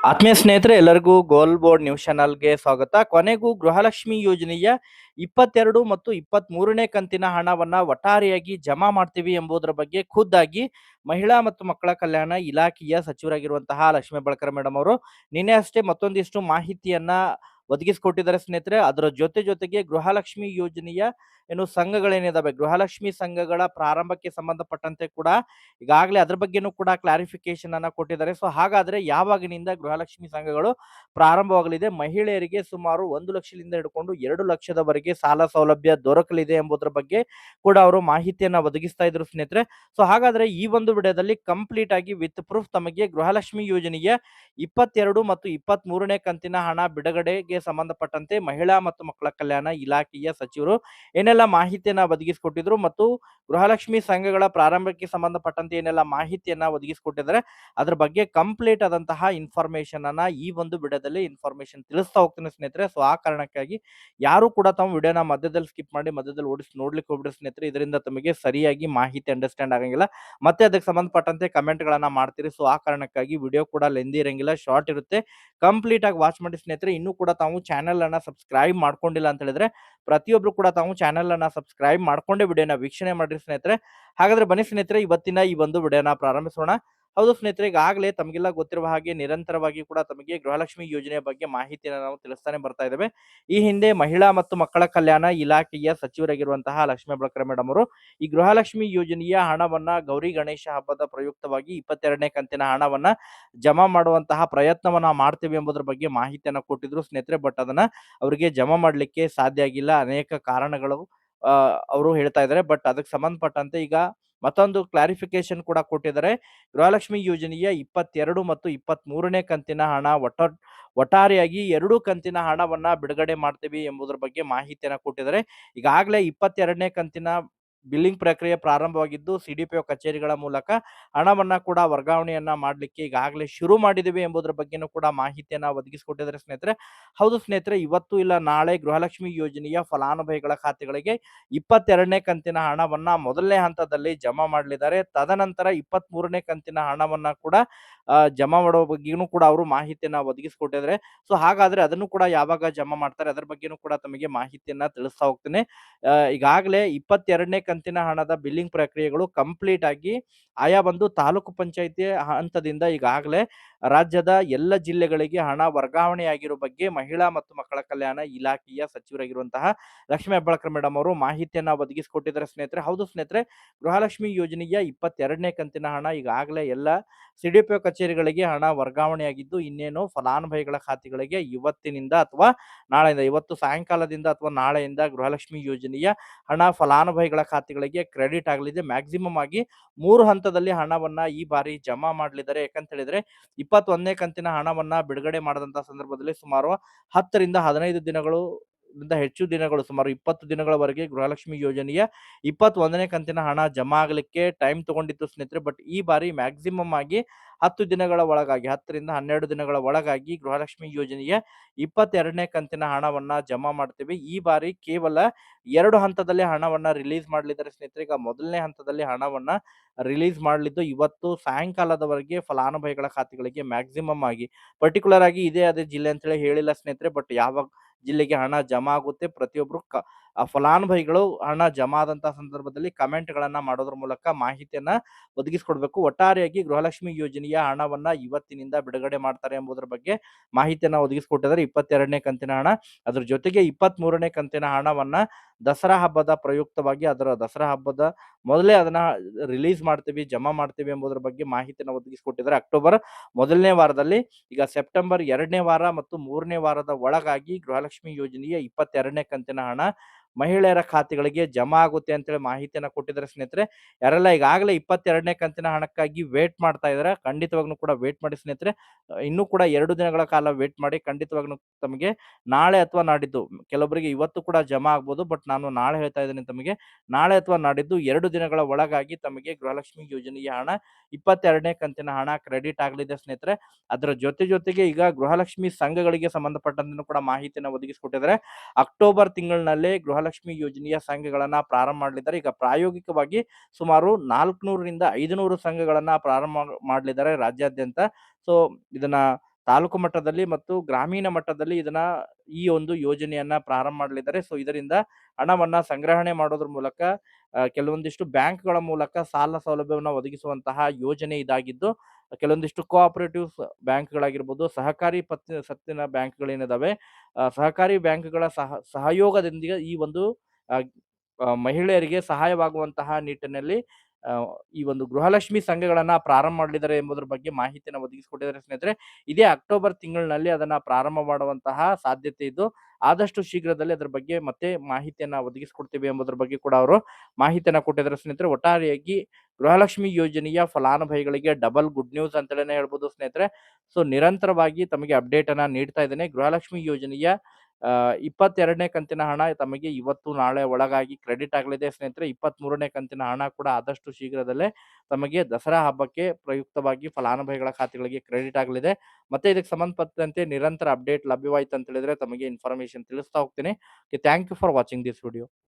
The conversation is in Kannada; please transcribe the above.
ಆತ್ಮೀಯ ಸ್ನೇಹಿತರೆ, ಎಲ್ಲರಿಗೂ ಗೋಲ್ ಬೋರ್ಡ್ ನ್ಯೂಸ್ ಚಾನಲ್ಗೆ ಸ್ವಾಗತ. ಕೊನೆಗೂ ಗೃಹಲಕ್ಷ್ಮಿ ಯೋಜನೆಯ ಇಪ್ಪತ್ತೆರಡು ಮತ್ತು ಇಪ್ಪತ್ತ್ ಮೂರನೇ ಕಂತಿನ ಹಣವನ್ನ ಒಟ್ಟಾರೆಯಾಗಿ ಜಮಾ ಮಾಡ್ತೀವಿ ಎಂಬುದರ ಬಗ್ಗೆ ಖುದ್ದಾಗಿ ಮಹಿಳಾ ಮತ್ತು ಮಕ್ಕಳ ಕಲ್ಯಾಣ ಇಲಾಖೆಯ ಸಚಿವರಾಗಿರುವಂತಹ ಲಕ್ಷ್ಮೀ ಬಳಕರ ಮೇಡಮ್ ಅವರು ನಿನ್ನೆ ಅಷ್ಟೇ ಮತ್ತೊಂದಿಷ್ಟು ಮಾಹಿತಿಯನ್ನ ಒದಗಿಸಿಕೊಟ್ಟಿದ್ದಾರೆ ಸ್ನೇಹಿತರೆ. ಅದರ ಜೊತೆ ಜೊತೆಗೆ ಗೃಹಲಕ್ಷ್ಮಿ ಯೋಜನೆಯ ಏನು ಸಂಘಗಳೇನಿದಾವೆ, ಗೃಹಲಕ್ಷ್ಮಿ ಸಂಘಗಳ ಪ್ರಾರಂಭಕ್ಕೆ ಸಂಬಂಧಪಟ್ಟಂತೆ ಕೂಡ ಈಗಾಗಲೇ ಅದ್ರ ಬಗ್ಗೆನೂ ಕೂಡ ಕ್ಲಾರಿಫಿಕೇಶನ್ ಅನ್ನ ಕೊಟ್ಟಿದ್ದಾರೆ. ಸೊ ಹಾಗಾದ್ರೆ ಯಾವಾಗಿನಿಂದ ಗೃಹಲಕ್ಷ್ಮಿ ಸಂಘಗಳು ಪ್ರಾರಂಭವಾಗಲಿದೆ? ಮಹಿಳೆಯರಿಗೆ ಸುಮಾರು ಒಂದು ಲಕ್ಷದಿಂದ ಹಿಡ್ಕೊಂಡು ಎರಡು ಲಕ್ಷದವರೆಗೆ ಸಾಲ ಸೌಲಭ್ಯ ದೊರಕಲಿದೆ ಎಂಬುದರ ಬಗ್ಗೆ ಕೂಡ ಅವರು ಮಾಹಿತಿಯನ್ನ ಒದಗಿಸ್ತಾ ಇದ್ರು ಸ್ನೇಹಿತರೆ. ಸೊ ಹಾಗಾದ್ರೆ ಈ ಒಂದು ವಿಡಿಯೋದಲ್ಲಿ ಕಂಪ್ಲೀಟ್ ಆಗಿ ವಿತ್ ಪ್ರೂಫ್ ತಮಗೆ ಗೃಹಲಕ್ಷ್ಮಿ ಯೋಜನೆಯ ಇಪ್ಪತ್ತೆರಡು ಮತ್ತು ಇಪ್ಪತ್ತ್ ಮೂರನೇ ಕಂತಿನ ಹಣ ಬಿಡುಗಡೆಗೆ ಸಂಬಂಧಪಟ್ಟಂತೆ ಮಹಿಳಾ ಮತ್ತು ಮಕ್ಕಳ ಕಲ್ಯಾಣ ಇಲಾಖೆಯ ಸಚಿವರು ಏನೆಲ್ಲ ಮಾಹಿತಿಯನ್ನ ಒದಗಿಸಿಕೊಟ್ಟಿದ್ರು ಮತ್ತು ಗೃಹಲಕ್ಷ್ಮಿ ಸಂಘಗಳ ಪ್ರಾರಂಭಕ್ಕೆ ಸಂಬಂಧಪಟ್ಟಂತೆ ಏನೆಲ್ಲ ಮಾಹಿತಿಯನ್ನ ಒದಗಿಸಿಕೊಟ್ಟಿದ್ದಾರೆ, ಅದ್ರ ಬಗ್ಗೆ ಕಂಪ್ಲೀಟ್ ಆದಂತಹ ಇನ್ಫಾರ್ಮೇಶನ್ ಅನ್ನ ಈ ಒಂದು ವಿಡಿಯೋದಲ್ಲಿ ಇನ್ಫಾರ್ಮೇಶನ್ ತಿಳಿಸ್ತಾ ಹೋಗ್ತೀನಿ ಸ್ನೇಹಿತರೆ. ಸೊ ಆ ಕಾರಣಕ್ಕಾಗಿ ಯಾರು ಕೂಡ ತಮ್ಮ ವಿಡಿಯೋನ ಮಧ್ಯದಲ್ಲಿ ಸ್ಕಿಪ್ ಮಾಡಿ, ಮಧ್ಯದಲ್ಲಿ ಓಡಿಸಿ ನೋಡ್ಲಿಕ್ಕೆ ಹೋಗ್ಬಿಡಿ ಸ್ನೇಹಿತರೆ. ಇದರಿಂದ ತಮಗೆ ಸರಿಯಾಗಿ ಮಾಹಿತಿ ಅಂಡರ್ಸ್ಟ್ಯಾಂಡ್ ಆಗಂಗಿಲ್ಲ. ಮತ್ತೆ ಅದಕ್ಕೆ ಸಂಬಂಧಪಟ್ಟಂತೆ ಕಮೆಂಟ್ ಗಳನ್ನ ಮಾಡ್ತೀರಿ. ಸೊ ಆ ಕಾರಣಕ್ಕಾಗಿ ವಿಡಿಯೋ ಕೂಡ ಲೆಂದಿ ಇರಂಗಿಲ್ಲ ಶಾರ್ಟ್ ಇರುತ್ತೆ. ಕಂಪ್ಲೀಟ್ ಆಗಿ ವಾಚ್ ಮಾಡಿ ಸ್ನೇಹಿತರೆ. ಇನ್ನೂ ಕೂಡ ಚಾನೆಲ್ ಅನ್ನ ಸಬ್ಸ್ಕ್ರೈಬ್ ಮಾಡ್ಕೊಂಡಿಲ್ಲ ಅಂತ ಹೇಳಿದ್ರೆ, ಪ್ರತಿಯೊಬ್ರು ಕೂಡ ತಾವು ಚಾನೆಲ್ ಅನ್ನ ಸಬ್ಸ್ಕ್ರೈಬ್ ಮಾಡ್ಕೊಂಡೇ ವಿಡಿಯೋನ ವೀಕ್ಷಣೆ ಮಾಡ್ರಿ ಸ್ನೇಹಿತರೆ. ಹಾಗಾದ್ರೆ ಬನ್ನಿ ಸ್ನೇಹಿತರೆ, ಇವತ್ತಿನ ಈ ಒಂದು ವಿಡಿಯೋನ ಪ್ರಾರಂಭಿಸೋಣ. ಹೌದು ಸ್ನೇಹಿತರೆ, ಈಗಾಗಲೇ ತಮಗೆಲ್ಲ ಗೊತ್ತಿರುವ ಹಾಗೆ ನಿರಂತರವಾಗಿ ಕೂಡ ತಮಗೆ ಗೃಹಲಕ್ಷ್ಮಿ ಯೋಜನೆಯ ಬಗ್ಗೆ ಮಾಹಿತಿಯನ್ನು ನಾವು ತಿಳಿಸ್ತಾನೆ ಬರ್ತಾ ಇದ್ದೇವೆ. ಈ ಹಿಂದೆ ಮಹಿಳಾ ಮತ್ತು ಮಕ್ಕಳ ಕಲ್ಯಾಣ ಇಲಾಖೆಯ ಸಚಿವರಾಗಿರುವಂತಹ ಲಕ್ಷ್ಮೀ ಬಳಕರ ಮೇಡಮ್ ಅವರು ಈ ಗೃಹಲಕ್ಷ್ಮಿ ಯೋಜನೆಯ ಹಣವನ್ನ ಗೌರಿ ಗಣೇಶ ಹಬ್ಬದ ಪ್ರಯುಕ್ತವಾಗಿ ಇಪ್ಪತ್ತೆರಡನೇ ಕಂತಿನ ಹಣವನ್ನ ಜಮಾ ಮಾಡುವಂತಹ ಪ್ರಯತ್ನವನ್ನ ಮಾಡ್ತೇವೆ ಎಂಬುದರ ಬಗ್ಗೆ ಮಾಹಿತಿಯನ್ನು ಕೊಟ್ಟಿದ್ರು ಸ್ನೇಹಿತರೆ, ಬಟ್ ಅದನ್ನ ಅವರಿಗೆ ಜಮಾ ಮಾಡಲಿಕ್ಕೆ ಸಾಧ್ಯ ಆಗಿಲ್ಲ. ಅನೇಕ ಕಾರಣಗಳು ಅವರು ಹೇಳ್ತಾ ಇದ್ದಾರೆ. ಬಟ್ ಅದಕ್ಕೆ ಸಂಬಂಧಪಟ್ಟಂತೆ ಈಗ ಮತ್ತೊಂದು ಕ್ಲಾರಿಫಿಕೇಶನ್ ಕೂಡ ಕೊಟ್ಟಿದ್ದಾರೆ. ಗೃಹಲಕ್ಷ್ಮಿ ಯೋಜನೆಯ ಇಪ್ಪತ್ತೆರಡು ಮತ್ತು ಇಪ್ಪತ್ತ್ ಮೂರನೇ ಕಂತಿನ ಹಣ ಒಟ್ಟ, ಒಟ್ಟಾರೆಯಾಗಿ ಎರಡು ಕಂತಿನ ಹಣವನ್ನ ಬಿಡುಗಡೆ ಮಾಡ್ತೀವಿ ಎಂಬುದರ ಬಗ್ಗೆ ಮಾಹಿತಿಯನ್ನ ಕೊಟ್ಟಿದ್ದಾರೆ. ಈಗಾಗಲೇ ಇಪ್ಪತ್ತೆರಡನೇ ಕಂತಿನ ಬಿಲ್ಲಿಂಗ್ ಪ್ರಕ್ರಿಯೆ ಪ್ರಾರಂಭವಾಗಿದ್ದು ಸಿಡಿಪಿಒ ಕಚೇರಿಗಳ ಮೂಲಕ ಹಣವನ್ನ ಕೂಡ ವರ್ಗಾವಣೆಯನ್ನ ಮಾಡಲಿಕ್ಕೆ ಈಗಾಗಲೇ ಶುರು ಮಾಡಿದ್ದೀವಿ ಎಂಬುದರ ಬಗ್ಗೆನೂ ಕೂಡ ಮಾಹಿತಿಯನ್ನ ಒದಗಿಸಿಕೊಟ್ಟಿದ್ದಾರೆ ಸ್ನೇಹಿತರೆ. ಹೌದು ಸ್ನೇಹಿತರೆ, ಇವತ್ತು ಇಲ್ಲ, ನಾಳೆ ಗೃಹಲಕ್ಷ್ಮಿ ಯೋಜನೆಯ ಫಲಾನುಭವಿಗಳ ಖಾತೆಗಳಿಗೆ ಇಪ್ಪತ್ತೆರಡನೇ ಕಂತಿನ ಹಣವನ್ನ ಮೊದಲನೇ ಹಂತದಲ್ಲಿ ಜಮಾ ಮಾಡಲಿದ್ದಾರೆ. ತದನಂತರ ಇಪ್ಪತ್ತ್ ಕಂತಿನ ಹಣವನ್ನ ಕೂಡ ಜಮಾ ಮಾಡೋ ಬಗ್ಗೆನೂ ಕೂಡ ಅವರು ಮಾಹಿತಿಯನ್ನ ಒದಗಿಸ್ಕೊಟ್ಟಿದ್ರೆ ಸೊ ಹಾಗಾದ್ರೆ ಅದನ್ನು ಕೂಡ ಯಾವಾಗ ಜಮಾ ಮಾಡ್ತಾರೆ ಅದರ ಬಗ್ಗೆನೂ ಕೂಡ ತಮಗೆ ಮಾಹಿತಿಯನ್ನ ತಿಳಿಸ್ತಾ ಹೋಗ್ತೇನೆ. ಈಗಾಗಲೇ ಇಪ್ಪತ್ತೆರಡನೇ ಕಂತಿನ ಹಣದ ಬಿಲ್ಲಿಂಗ್ ಪ್ರಕ್ರಿಯೆಗಳು ಕಂಪ್ಲೀಟ್ ಆಗಿ ಆಯಾ ಬಂದು ತಾಲೂಕು ಪಂಚಾಯಿತಿ ಹಂತದಿಂದ ಈಗಾಗಲೇ ರಾಜ್ಯದ ಎಲ್ಲ ಜಿಲ್ಲೆಗಳಿಗೆ ಹಣ ವರ್ಗಾವಣೆಯಾಗಿರೋ ಬಗ್ಗೆ ಮಹಿಳಾ ಮತ್ತು ಮಕ್ಕಳ ಕಲ್ಯಾಣ ಇಲಾಖೆಯ ಸಚಿವರಾಗಿರುವಂತಹ ಲಕ್ಷ್ಮೀ ಹೆಬ್ಬಾಳ್ಕರ್ ಮೇಡಮ್ ಅವರು ಮಾಹಿತಿಯನ್ನ ಒದಗಿಸಿಕೊಟ್ಟಿದ್ದಾರೆ. ಸ್ನೇಹಿತರೆ, ಹೌದು ಸ್ನೇಹಿತರೆ, ಗೃಹಲಕ್ಷ್ಮಿ ಯೋಜನೆಯ ಇಪ್ಪತ್ತೆರಡನೇ ಕಂತಿನ ಹಣ ಈಗಾಗಲೇ ಎಲ್ಲ ಸಿಡಿಪಿಒ ಕಚೇರಿಗಳಿಗೆ ಹಣ ವರ್ಗಾವಣೆಯಾಗಿದ್ದು, ಇನ್ನೇನು ಫಲಾನುಭವಿಗಳ ಖಾತೆಗಳಿಗೆ ಇವತ್ತಿನಿಂದ ಅಥವಾ ನಾಳೆಯಿಂದ, ಇವತ್ತು ಸಾಯಂಕಾಲದಿಂದ ಅಥವಾ ನಾಳೆಯಿಂದ ಗೃಹಲಕ್ಷ್ಮಿ ಯೋಜನೆಯ ಹಣ ಫಲಾನುಭವಿಗಳ ಖಾತೆಗಳಿಗೆ ಕ್ರೆಡಿಟ್ ಆಗಲಿದೆ. ಮ್ಯಾಕ್ಸಿಮಮ್ ಆಗಿ ಮೂರು ಹಂತದಲ್ಲಿ ಹಣವನ್ನ ಈ ಬಾರಿ ಜಮಾ ಮಾಡಲಿದ್ದಾರೆ. ಯಾಕಂತ ಹೇಳಿದ್ರೆ, ಇಪ್ಪತ್ತೊಂದನೇ ಕಂತಿನ ಹಣವನ್ನ ಬಿಡುಗಡೆ ಮಾಡದಂತ ಸಂದರ್ಭದಲ್ಲಿ ಸುಮಾರು ಹತ್ತರಿಂದ ಹದಿನೈದು ದಿನಗಳು ಹೆಚ್ಚು ದಿನಗಳು, ಸುಮಾರು ಇಪ್ಪತ್ತು ದಿನಗಳವರೆಗೆ ಗೃಹಲಕ್ಷ್ಮಿ ಯೋಜನೆಯ ಇಪ್ಪತ್ತೊಂದನೇ ಕಂತಿನ ಹಣ ಜಮಾ ಆಗಲಿಕ್ಕೆ ಟೈಮ್ ತಗೊಂಡಿತ್ತು ಸ್ನೇಹಿತರೆ. ಬಟ್ ಈ ಬಾರಿ ಮ್ಯಾಕ್ಸಿಮಮ್ ಆಗಿ ಹತ್ತು ದಿನಗಳ ಒಳಗಾಗಿ, ಹತ್ತರಿಂದ ಹನ್ನೆರಡು ದಿನಗಳ ಒಳಗಾಗಿ ಗೃಹಲಕ್ಷ್ಮಿ ಯೋಜನೆಯ ಇಪ್ಪತ್ತೆರಡನೇ ಕಂತಿನ ಹಣವನ್ನ ಜಮಾ ಮಾಡ್ತೀವಿ. ಈ ಬಾರಿ ಕೇವಲ ಎರಡು ಹಂತದಲ್ಲಿ ಹಣವನ್ನ ರಿಲೀಸ್ ಮಾಡಲಿದ್ದಾರೆ ಸ್ನೇಹಿತರೆ. ಈಗ ಮೊದಲನೇ ಹಂತದಲ್ಲಿ ಹಣವನ್ನ ರಿಲೀಸ್ ಮಾಡಲಿದ್ದು ಇವತ್ತು ಸಾಯಂಕಾಲದವರೆಗೆ ಫಲಾನುಭವಿಗಳ ಖಾತೆಗಳಿಗೆ ಮ್ಯಾಕ್ಸಿಮಮ್ ಆಗಿ. ಪರ್ಟಿಕ್ಯುಲರ್ ಆಗಿ ಇದೇ ಅದೇ ಜಿಲ್ಲೆ ಅಂತೇಳಿ ಹೇಳಿಲ್ಲ ಸ್ನೇಹಿತರೆ. ಬಟ್ ಯಾವ ಜಿಲ್ಲೆಗೆ ಹಣ ಜಮಾ ಆಗುತ್ತೆ. ಪ್ರತಿಯೊಬ್ರು ಕ ಆ ಫಲಾನುಭವಿಗಳು ಹಣ ಜಮಾ ಆದಂತಹ ಸಂದರ್ಭದಲ್ಲಿ ಕಮೆಂಟ್ ಗಳನ್ನ ಮಾಡೋದ್ರ ಮೂಲಕ ಮಾಹಿತಿಯನ್ನ ಒದಗಿಸ್ಕೊಡ್ಬೇಕು. ಒಟ್ಟಾರೆಯಾಗಿ ಗೃಹಲಕ್ಷ್ಮಿ ಯೋಜನೆಯ ಹಣವನ್ನ ಇವತ್ತಿನಿಂದ ಬಿಡುಗಡೆ ಮಾಡ್ತಾರೆ ಎಂಬುದರ ಬಗ್ಗೆ ಮಾಹಿತಿಯನ್ನ ಒದಗಿಸ್ಕೊಟ್ಟಿದ್ದಾರೆ ಇಪ್ಪತ್ತೆರಡನೇ ಕಂತಿನ ಹಣ. ಅದ್ರ ಜೊತೆಗೆ ಇಪ್ಪತ್ತ್ ಮೂರನೇ ಕಂತಿನ ಹಣವನ್ನ ದಸರಾ ಹಬ್ಬದ ಪ್ರಯುಕ್ತವಾಗಿ ಅದರ ದಸರಾ ಹಬ್ಬದ ಮೊದಲೇ ಅದನ್ನ ರಿಲೀಸ್ ಮಾಡ್ತೀವಿ, ಜಮಾ ಮಾಡ್ತೀವಿ ಎಂಬುದರ ಬಗ್ಗೆ ಮಾಹಿತಿಯನ್ನು ಒದಗಿಸಿಕೊಟ್ಟಿದ್ದಾರೆ. ಅಕ್ಟೋಬರ್ ಮೊದಲನೇ ವಾರದಲ್ಲಿ ಈಗ ಸೆಪ್ಟೆಂಬರ್ ಎರಡನೇ ವಾರ ಮತ್ತು ಮೂರನೇ ವಾರದ ಒಳಗಾಗಿ ಗೃಹಲಕ್ಷ್ಮಿ ಯೋಜನೆಯ ಇಪ್ಪತ್ತೆರಡನೇ ಕಂತಿನ ಹಣ ಮಹಿಳೆಯರ ಖಾತೆಗಳಿಗೆ ಜಮಾ ಆಗುತ್ತೆ ಅಂತೇಳಿ ಮಾಹಿತಿಯನ್ನ ಕೊಟ್ಟಿದ್ದಾರೆ ಸ್ನೇಹಿತರೆ. ಯಾರೆಲ್ಲ ಈಗಾಗಲೇ ಇಪ್ಪತ್ತೆರಡನೇ ಕಂತಿನ ಹಣಕ್ಕಾಗಿ ವೇಟ್ ಮಾಡ್ತಾ ಇದ್ದಾರೆ, ಖಂಡಿತವಾಗ್ಲೂ ಕೂಡ ವೇಟ್ ಮಾಡಿ ಸ್ನೇಹಿತರೆ. ಇನ್ನೂ ಕೂಡ ಎರಡು ದಿನಗಳ ಕಾಲ ವೇಟ್ ಮಾಡಿ ಖಂಡಿತವಾಗ್ಲೂ ತಮಗೆ ನಾಳೆ ಅಥವಾ ನಾಡಿದ್ದು, ಕೆಲವೊಬ್ಬರಿಗೆ ಇವತ್ತು ಕೂಡ ಜಮಾ ಆಗ್ಬೋದು, ಬಟ್ ನಾನು ನಾಳೆ ಹೇಳ್ತಾ ಇದ್ದೀನಿ ತಮಗೆ, ನಾಳೆ ಅಥವಾ ನಾಡಿದ್ದು ಎರಡು ದಿನಗಳ ಒಳಗಾಗಿ ತಮಗೆ ಗೃಹಲಕ್ಷ್ಮಿ ಯೋಜನೆಯ ಹಣ, ಇಪ್ಪತ್ತೆರಡನೇ ಕಂತಿನ ಹಣ ಕ್ರೆಡಿಟ್ ಆಗಲಿದೆ ಸ್ನೇಹಿತರೆ. ಅದರ ಜೊತೆ ಜೊತೆಗೆ ಈಗ ಗೃಹಲಕ್ಷ್ಮಿ ಸಂಘಗಳಿಗೆ ಸಂಬಂಧಪಟ್ಟಂತೆ ಕೂಡ ಮಾಹಿತಿಯನ್ನು ಒದಗಿಸಿಕೊಟ್ಟಿದ್ದಾರೆ. ಅಕ್ಟೋಬರ್ ತಿಂಗಳಿನಲ್ಲೇ ಗೃಹಲಕ್ಷ್ಮಿ ಯೋಜನೆಯ ಸಂಘಗಳನ್ನ ಪ್ರಾರಂಭ ಮಾಡಲಿದ್ದಾರೆ ಈಗ ಪ್ರಾಯೋಗಿಕವಾಗಿ ಸುಮಾರು ನಾಲ್ಕುನೂರರಿಂದ ಐದುನೂರು ಸಂಘಗಳನ್ನ ಪ್ರಾರಂಭ ಮಾಡಲಿದ್ದಾರೆ ರಾಜ್ಯಾದ್ಯಂತ ಸೊ ಇದನ್ನ ತಾಲೂಕು ಮಟ್ಟದಲ್ಲಿ ಮತ್ತು ಗ್ರಾಮೀಣ ಮಟ್ಟದಲ್ಲಿ ಇದನ್ನ ಈ ಒಂದು ಯೋಜನೆಯನ್ನ ಪ್ರಾರಂಭ ಮಾಡಲಿದ್ದಾರೆ. ಸೊ ಇದರಿಂದ ಹಣವನ್ನ ಸಂಗ್ರಹಣೆ ಮಾಡೋದ್ರ ಮೂಲಕ ಕೆಲವೊಂದಿಷ್ಟು ಬ್ಯಾಂಕ್‌ಗಳ ಮೂಲಕ ಸಾಲ ಸೌಲಭ್ಯವನ್ನು ಒದಗಿಸುವಂತಹ ಯೋಜನೆ ಇದಾಗಿದ್ದು, ಕೆಲವೊಂದಿಷ್ಟು ಕೋಆಪರೇಟಿವ್ ಬ್ಯಾಂಕ್‌ಗಳಾಗಿರ್ಬೋದು, ಸಹಕಾರಿ ಪತ್ ಸತ್ತಿನ ಬ್ಯಾಂಕ್‌ಗಳೇನಿದಾವೆ, ಸಹಕಾರಿ ಬ್ಯಾಂಕ್‌ಗಳ ಸಹ ಸಹಯೋಗದೊಂದಿಗೆ ಈ ಒಂದು ಮಹಿಳೆಯರಿಗೆ ಸಹಾಯವಾಗುವಂತಹ ನಿಟ್ಟಿನಲ್ಲಿ ಈ ಒಂದು ಗೃಹಲಕ್ಷ್ಮಿ ಸಂಘಗಳನ್ನ ಪ್ರಾರಂಭ ಮಾಡಲಿದ್ದಾರೆ ಎಂಬುದರ ಬಗ್ಗೆ ಮಾಹಿತಿಯನ್ನು ಒದಗಿಸಿಕೊಟ್ಟಿದ್ದಾರೆ ಸ್ನೇಹಿತರೆ. ಇದೇ ಅಕ್ಟೋಬರ್ ತಿಂಗಳಿನಲ್ಲಿ ಅದನ್ನ ಪ್ರಾರಂಭ ಮಾಡುವಂತಹ ಸಾಧ್ಯತೆ ಇದ್ದು, ಆದಷ್ಟು ಶೀಘ್ರದಲ್ಲಿ ಅದರ ಬಗ್ಗೆ ಮತ್ತೆ ಮಾಹಿತಿಯನ್ನ ಒದಗಿಸಿಕೊಡ್ತೀವಿ ಎಂಬುದರ ಬಗ್ಗೆ ಕೂಡ ಅವರು ಮಾಹಿತಿಯನ್ನ ಕೊಟ್ಟಿದ್ದಾರೆ ಸ್ನೇಹಿತರೆ. ಒಟ್ಟಾರೆಯಾಗಿ ಗೃಹಲಕ್ಷ್ಮಿ ಯೋಜನೆಯ ಫಲಾನುಭವಿಗಳಿಗೆ ಡಬಲ್ ಗುಡ್ ನ್ಯೂಸ್ ಅಂತೇಳಿನೇ ಹೇಳ್ಬೋದು ಸ್ನೇಹಿತರೆ. ಸೊ, ನಿರಂತರವಾಗಿ ತಮಗೆ ಅಪ್ಡೇಟ್ ಅನ್ನ ನೀಡ್ತಾ ಇದ್ದೇನೆ. ಗೃಹಲಕ್ಷ್ಮಿ ಯೋಜನೆಯ ಇಪ್ಪತ್ತೆರಡನೇ 22ನೇ ಕಂತಿನ ಹಣ ತಮಗೆ ಇವತ್ತು ನಾಳೆ ಒಳಗಾಗಿ ಕ್ರೆಡಿಟ್ ಆಗಲಿದೆ ಸ್ನೇಹಿತರೆ. 23ನೇ ಕಂತಿನ ಹಣ ಕೂಡ ಆದಷ್ಟು ಶೀಘ್ರದಲ್ಲೇ ತಮಗೆ ದಸರಾ ಹಬ್ಬಕ್ಕೆ ಪ್ರಯುಕ್ತವಾಗಿ ಫಲಾನುಭವಿಗಳ ಖಾತೆಗಳಿಗೆ ಕ್ರೆಡಿಟ್ ಆಗಲಿದೆ. ಮತ್ತೆ ಇದಕ್ಕೆ ಸಂಬಂಧಪಟ್ಟಂತೆ ನಿರಂತರ ಅಪ್ಡೇಟ್ ಲಭ್ಯವಾಯಿತು ಅಂತ ಹೇಳಿದ್ರೆ ತಮಗೆ ಇನ್ಫಾರ್ಮೇಷನ್ ತಿಳಿಸ್ತಾ ಹೋಗ್ತೀನಿ. Thank you for watching this video.